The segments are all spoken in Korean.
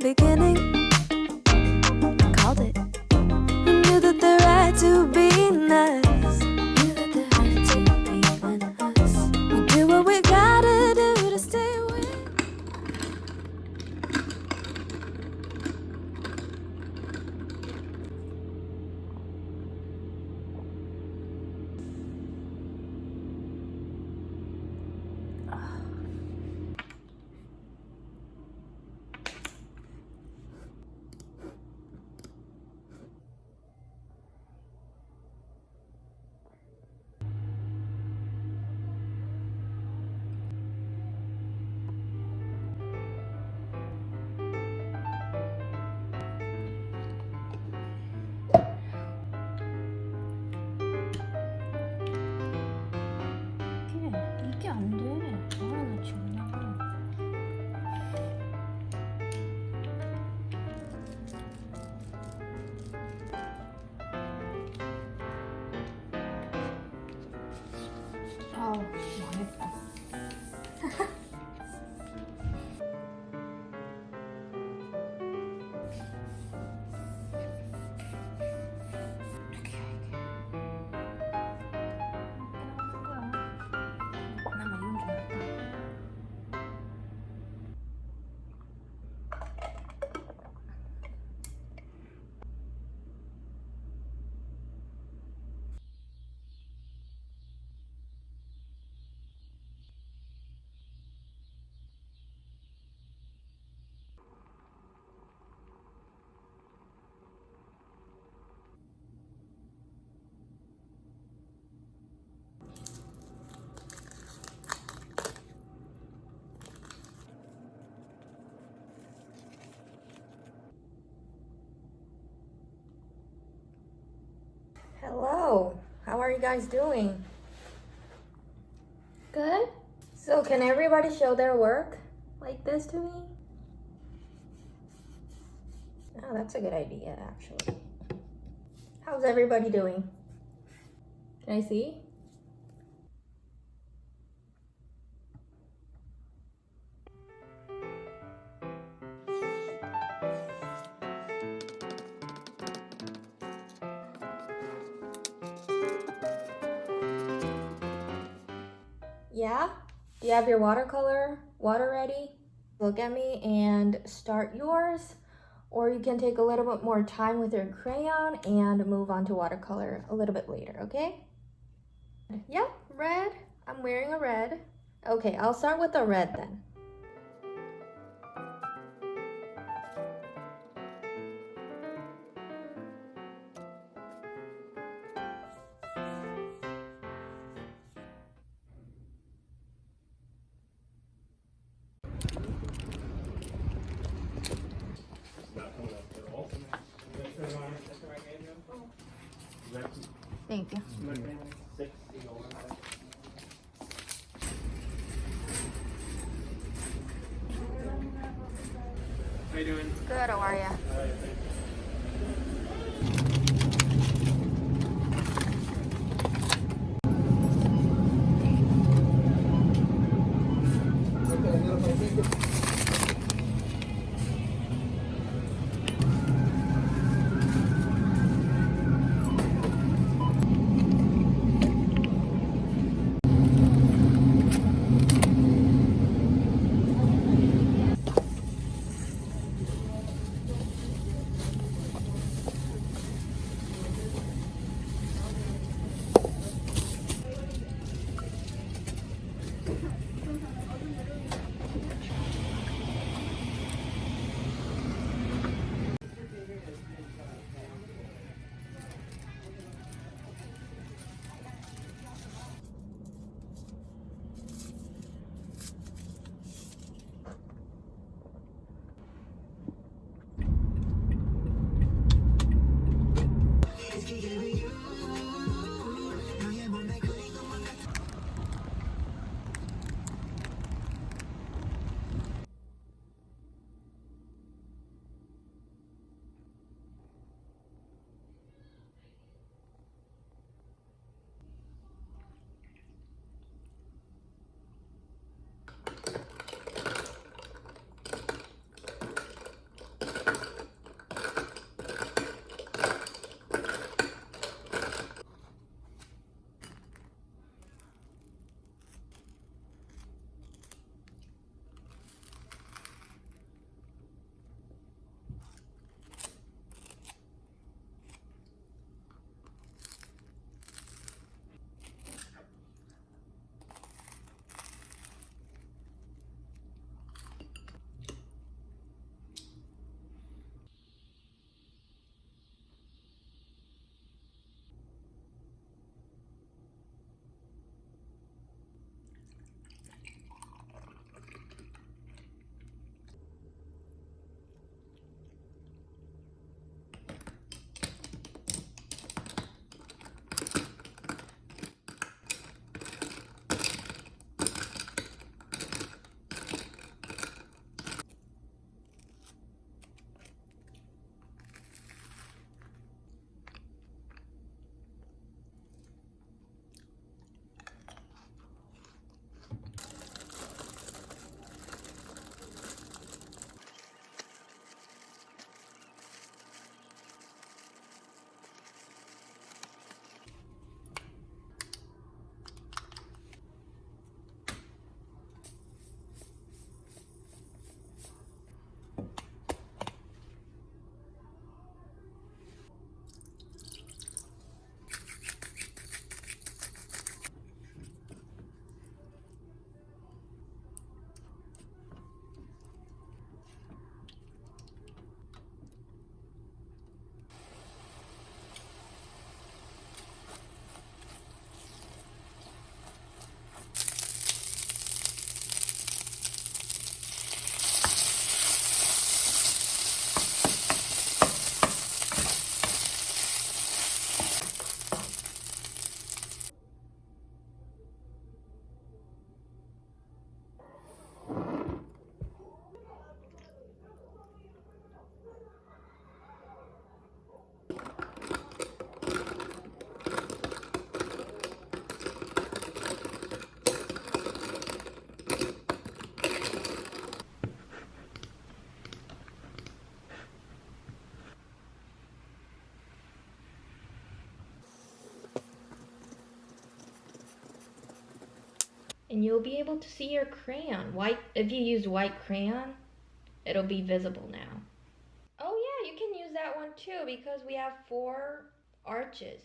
beginning. Called it. We knew that the right to be 아 Hello, how are you guys doing? Good? So, can everybody show their work like this to me? Oh, that's a good idea, actually. How's everybody doing? Can I see? Yeah? Do you have your watercolor water ready? Look at me and start yours. Or you can take a little bit more time with your crayon and move on to watercolor a little bit later, okay? Yeah, red. I'm wearing a red. Okay, I'll start with the red then. Thank you. How you doing? Good, how are you? And you'll be able to see your crayon. White if you use white crayon, it'll be visible now. Oh yeah, you can use that one too because we have four arches.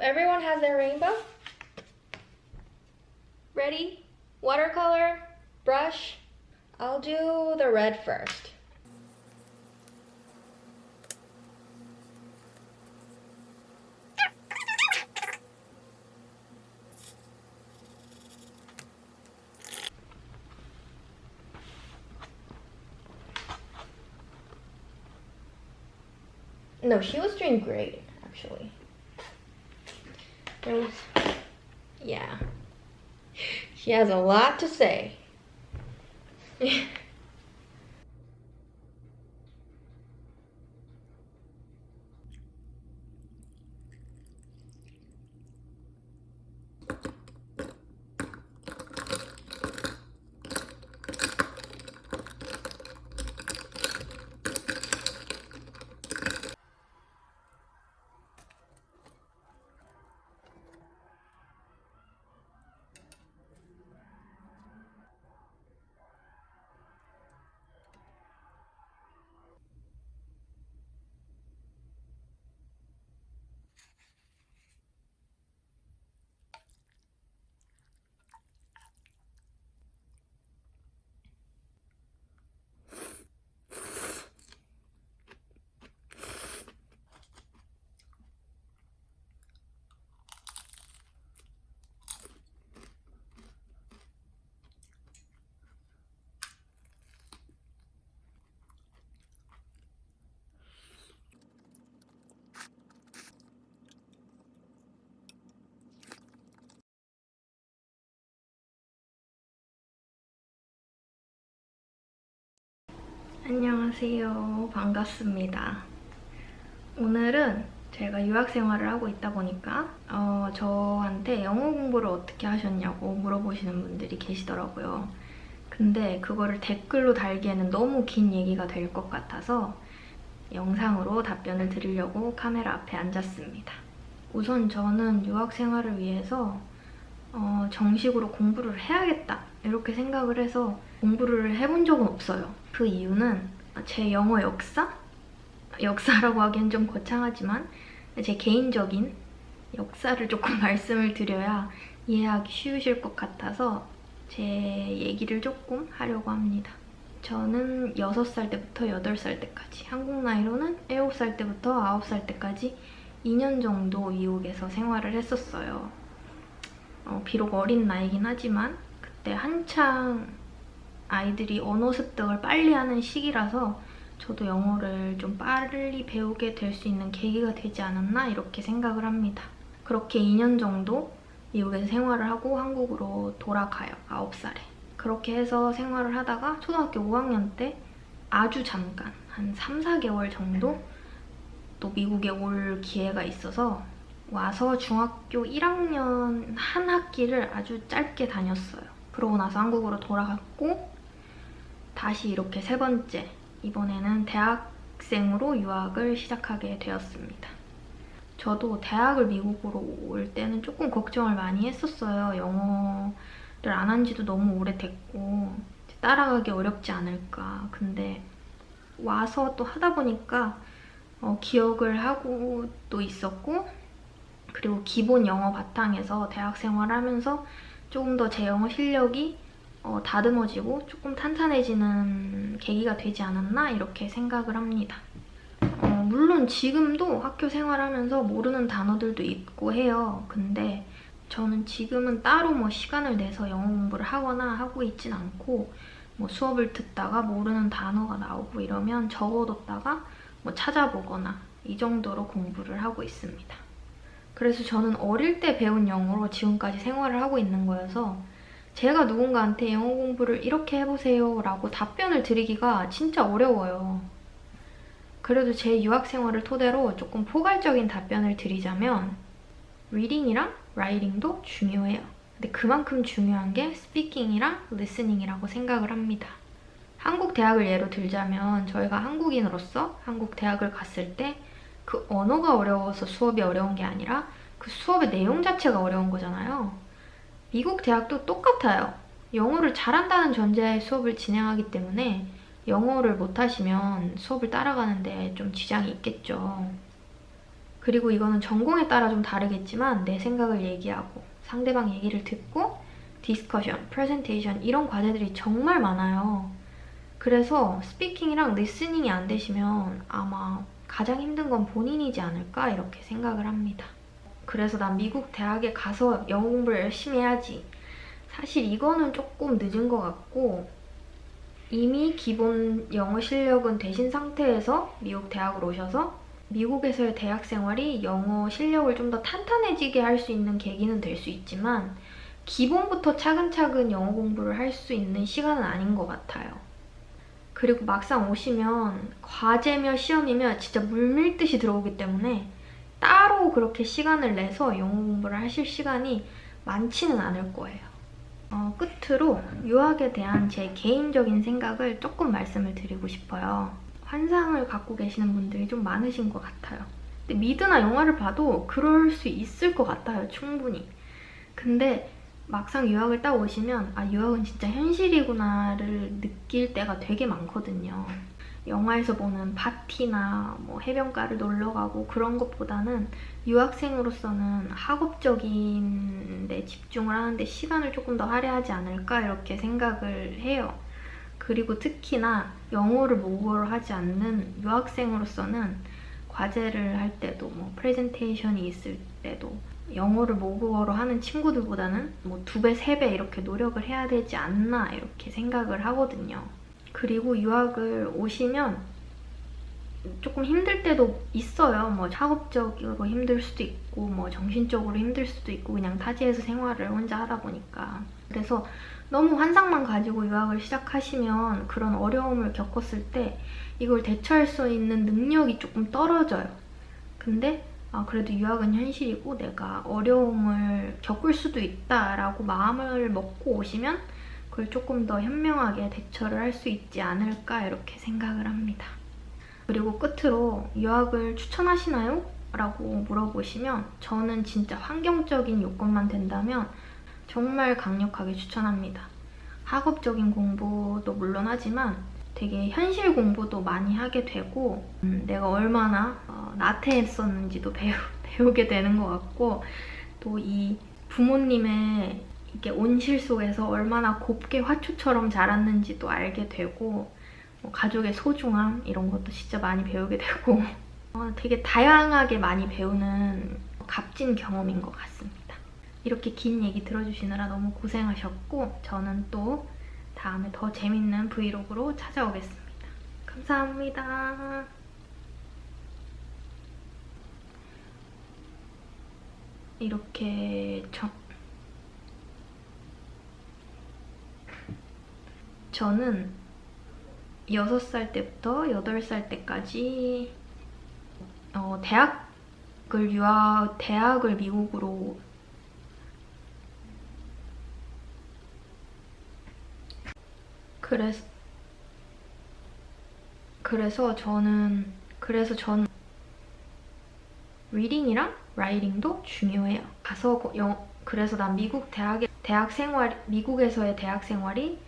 Everyone has their rainbow? Ready? Watercolor, brush. I'll do the red first. No, she was doing great, actually. Was, yeah. She has a lot to say. 안녕하세요. 반갑습니다. 오늘은 제가 유학 생활을 하고 있다 보니까 어, 저한테 영어 공부를 어떻게 하셨냐고 물어보시는 분들이 계시더라고요. 근데 그거를 댓글로 달기에는 너무 긴 얘기가 될 것 같아서 영상으로 답변을 드리려고 카메라 앞에 앉았습니다. 우선 저는 유학 생활을 위해서 어, 정식으로 공부를 해야겠다 이렇게 생각을 해서 공부를 해본 적은 없어요. 그 이유는 제 영어 역사? 역사라고 하기엔 좀 거창하지만 제 개인적인 역사를 조금 말씀을 드려야 이해하기 쉬우실 것 같아서 제 얘기를 조금 하려고 합니다. 저는 6살 때부터 8살 때까지 한국 나이로는 7살 때부터 9살 때까지 2년 정도 미국에서 생활을 했었어요. 어, 비록 어린 나이긴 하지만 그때 한창 아이들이 언어 습득을 빨리 하는 시기라서 저도 영어를 좀 빨리 배우게 될 수 있는 계기가 되지 않았나 이렇게 생각을 합니다. 그렇게 2년 정도 미국에서 생활을 하고 한국으로 돌아가요. 9살에. 그렇게 해서 생활을 하다가 초등학교 5학년 때 아주 잠깐 한 3, 4개월 정도 또 미국에 올 기회가 있어서 와서 중학교 1학년 한 학기를 아주 짧게 다녔어요. 그러고 나서 한국으로 돌아갔고 다시 이렇게 세 번째 이번에는 대학생으로 유학을 시작하게 되었습니다. 저도 대학을 미국으로 올 때는 조금 걱정을 많이 했었어요. 영어를 안 한 지도 너무 오래됐고 따라가기 어렵지 않을까. 근데 와서 또 하다 보니까 어, 기억을 하고 또 있었고 그리고 기본 영어 바탕에서 대학 생활하면서 조금 더 제 영어 실력이 어, 다듬어지고 조금 탄탄해지는 계기가 되지 않았나 이렇게 생각을 합니다. 어, 물론 지금도 학교 생활하면서 모르는 단어들도 있고 해요. 근데 저는 지금은 따로 뭐 시간을 내서 영어 공부를 하거나 하고 있진 않고 뭐 수업을 듣다가 모르는 단어가 나오고 이러면 적어뒀다가 뭐 찾아보거나 이 정도로 공부를 하고 있습니다. 그래서 저는 어릴 때 배운 영어로 지금까지 생활을 하고 있는 거여서 제가 누군가한테 영어 공부를 이렇게 해보세요 라고 답변을 드리기가 진짜 어려워요. 그래도 제 유학 생활을 토대로 조금 포괄적인 답변을 드리자면 리딩이랑 라이팅도 중요해요. 근데 그만큼 중요한 게 스피킹이랑 리스닝이라고 생각을 합니다. 한국 대학을 예로 들자면 저희가 한국인으로서 한국 대학을 갔을 때 그 언어가 어려워서 수업이 어려운 게 아니라 그 수업의 내용 자체가 어려운 거잖아요. 미국 대학도 똑같아요. 영어를 잘한다는 전제하에 수업을 진행하기 때문에 영어를 못하시면 수업을 따라가는데 좀 지장이 있겠죠. 그리고 이거는 전공에 따라 좀 다르겠지만 내 생각을 얘기하고 상대방 얘기를 듣고 디스커션, 프레젠테이션 이런 과제들이 정말 많아요. 그래서 스피킹이랑 리스닝이 안 되시면 아마 가장 힘든 건 본인이지 않을까 이렇게 생각을 합니다. 그래서 난 미국 대학에 가서 영어 공부를 열심히 해야지. 사실 이거는 조금 늦은 것 같고 이미 기본 영어 실력은 되신 상태에서 미국 대학을 오셔서 미국에서의 대학 생활이 영어 실력을 좀 더 탄탄해지게 할 수 있는 계기는 될 수 있지만 기본부터 차근차근 영어 공부를 할 수 있는 시간은 아닌 것 같아요. 그리고 막상 오시면 과제며 시험이며 진짜 물밀듯이 들어오기 때문에 따로 그렇게 시간을 내서 영어 공부를 하실 시간이 많지는 않을 거예요. 어, 끝으로 유학에 대한 제 개인적인 생각을 조금 말씀을 드리고 싶어요. 환상을 갖고 계시는 분들이 좀 많으신 것 같아요. 근데 미드나 영화를 봐도 그럴 수 있을 것 같아요, 충분히. 근데 막상 유학을 딱 오시면 아 유학은 진짜 현실이구나를 느낄 때가 되게 많거든요. 영화에서 보는 파티나 뭐 해변가를 놀러 가고 그런 것보다는 유학생으로서는 학업적인 데 집중을 하는데 시간을 조금 더 할애하지 않을까 이렇게 생각을 해요. 그리고 특히나 영어를 모국어로 하지 않는 유학생으로서는 과제를 할 때도 뭐 프레젠테이션이 있을 때도 영어를 모국어로 하는 친구들보다는 뭐 두 배, 세 배 이렇게 노력을 해야 되지 않나 이렇게 생각을 하거든요. 그리고 유학을 오시면 조금 힘들 때도 있어요. 뭐 학업적으로 힘들 수도 있고 뭐 정신적으로 힘들 수도 있고 그냥 타지에서 생활을 혼자 하다 보니까 그래서 너무 환상만 가지고 유학을 시작하시면 그런 어려움을 겪었을 때 이걸 대처할 수 있는 능력이 조금 떨어져요. 근데 아, 그래도 유학은 현실이고 내가 어려움을 겪을 수도 있다라고 마음을 먹고 오시면 그걸 조금 더 현명하게 대처를 할 수 있지 않을까 이렇게 생각을 합니다. 그리고 끝으로 유학을 추천하시나요? 라고 물어보시면 저는 진짜 환경적인 요건만 된다면 정말 강력하게 추천합니다. 학업적인 공부도 물론 하지만 되게 현실 공부도 많이 하게 되고 음, 내가 얼마나 어, 나태했었는지도 배우, 배우게 되는 것 같고 또 이 부모님의 이렇게 온실 속에서 얼마나 곱게 화초처럼 자랐는지도 알게 되고 뭐 가족의 소중함 이런 것도 진짜 많이 배우게 되고 어, 되게 다양하게 많이 배우는 값진 경험인 것 같습니다. 이렇게 긴 얘기 들어주시느라 너무 고생하셨고 저는 또 다음에 더 재밌는 브이로그로 찾아오겠습니다. 감사합니다. 이렇게 저, 저는 6살 때부터 8살 때까지 어, 대학을 유학, 대학을 미국으로 그래서 그래서 저는 그래서 전 리딩이랑 라이팅도 중요해요. 가서 고- 영 그래서 난 미국 대학의 대학 생활 미국에서의 대학 생활이